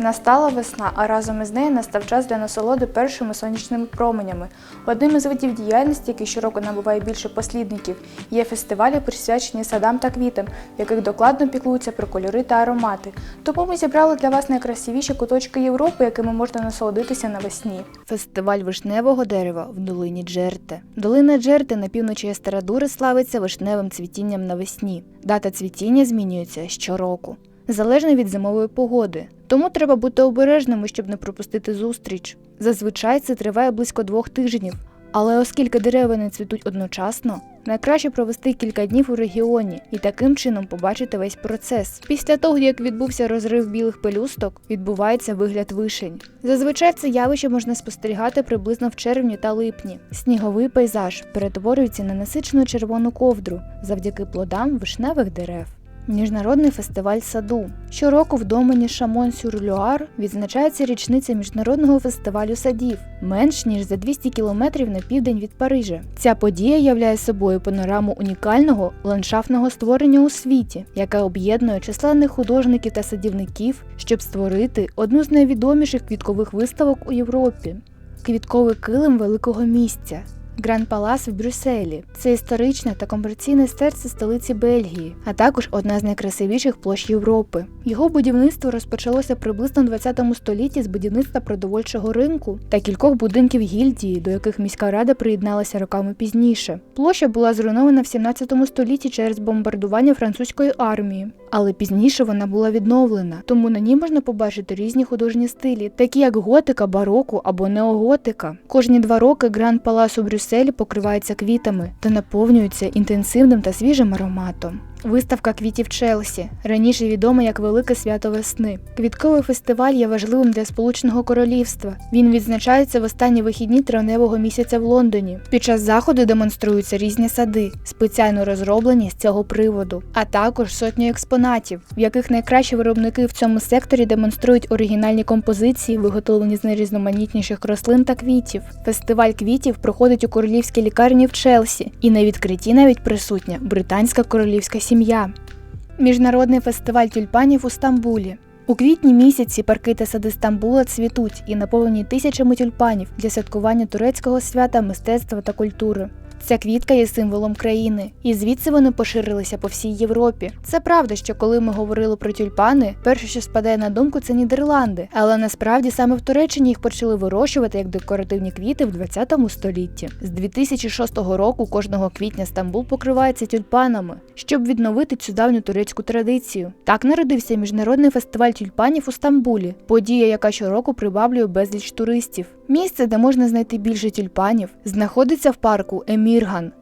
Настала весна, а разом із нею настав час для насолоди першими сонячними променями. Одним із видів діяльності, який щороку набуває більше послідників, є фестивалі, присвячені садам та квітам, в яких докладно піклуються про кольори та аромати. Тому ми зібрали для вас найкрасивіші куточки Європи, якими можна насолодитися навесні. Фестиваль вишневого дерева в долині Джерте. Долина Джерте на півночі Естерадури славиться вишневим цвітінням навесні. Дата цвітіння змінюється щороку залежно від зимової погоди. Тому треба бути обережними, щоб не пропустити зустріч. Зазвичай це триває близько двох тижнів. Але оскільки дерева не цвітуть одночасно, найкраще провести кілька днів у регіоні і таким чином побачити весь процес. Після того, як відбувся розрив білих пелюсток, відбувається вигляд вишень. Зазвичай це явище можна спостерігати приблизно в червні та липні. Сніговий пейзаж перетворюється на насичену червону ковдру завдяки плодам вишневих дерев. Міжнародний фестиваль саду. Щороку в домені шамон сюр люар відзначається річниця міжнародного фестивалю садів, менш ніж за 200 кілометрів на південь від Парижа. Ця подія являє собою панораму унікального ландшафтного створення у світі, яке об'єднує численних художників та садівників, щоб створити одну з найвідоміших квіткових виставок у Європі. Квітковий килим великого місця. Гран Палас в Брюсселі це історичне та комерційне серце столиці Бельгії, а також одна з найкрасивіших площ Європи. Його будівництво розпочалося приблизно в 20 столітті з будівництва продовольчого ринку та кількох будинків гільдії, до яких міська рада приєдналася роками пізніше. Площа була зруйнована в 17 столітті через бомбардування французької армії, але пізніше вона була відновлена, тому на ній можна побачити різні художні стилі, такі як готика, бароко або неоготика. Кожні два роки Гран Палас у Брюсселі покривається квітами та наповнюється інтенсивним та свіжим ароматом. Виставка квітів Челсі, раніше відома як Велике свято весни. Квітковий фестиваль є важливим для Сполученого Королівства. Він відзначається в останні вихідні травневого місяця в Лондоні. Під час заходу демонструються різні сади, спеціально розроблені з цього приводу, а також сотні експонатів, в яких найкращі виробники в цьому секторі демонструють оригінальні композиції, виготовлені з найрізноманітніших рослин та квітів. Фестиваль квітів проходить у королівській лікарні в Челсі, і на відкритті навіть присутня британська королівська сім'я. Міжнародний фестиваль тюльпанів у Стамбулі. У квітні місяці парки та сади Стамбула цвітуть і наповнені тисячами тюльпанів для святкування турецького свята, мистецтва та культури. Ця квітка є символом країни, і звідси вони поширилися по всій Європі. Це правда, що коли ми говорили про тюльпани, перше, що спадає на думку, це Нідерланди. Але насправді саме в Туреччині їх почали вирощувати як декоративні квіти в 20 столітті. З 2006 року кожного квітня Стамбул покривається тюльпанами, щоб відновити цю давню турецьку традицію. Так народився міжнародний фестиваль тюльпанів у Стамбулі, подія, яка щороку прибавлює безліч туристів. Місце, де можна знайти більше тюльпанів, знаходиться в парку Birhan.